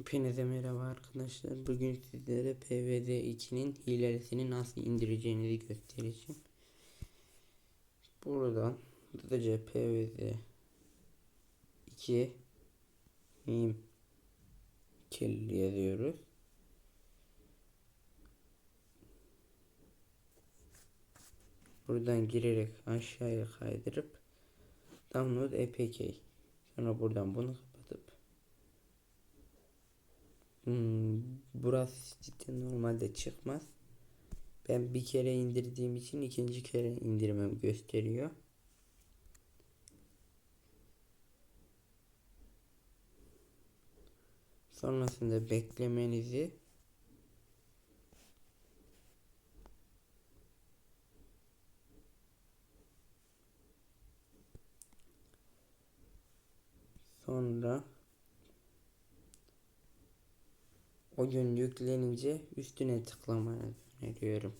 Hepinize merhaba arkadaşlar. Bugün sizlere PVD 2'nin hilesini nasıl indireceğinizi göstereceğim. Buradan hızlıca PVD 2 mim kill yazıyoruz. Buradan girerek aşağıya kaydırıp download apk sonra buradan bunu kapatıp Hmm, burası cidden normalde çıkmaz. Ben bir kere indirdiğim için ikinci kere indirmem gösteriyor. Sonrasında beklemenizi sonra oyun yüklenince üstüne tıklamanı öneriyorum.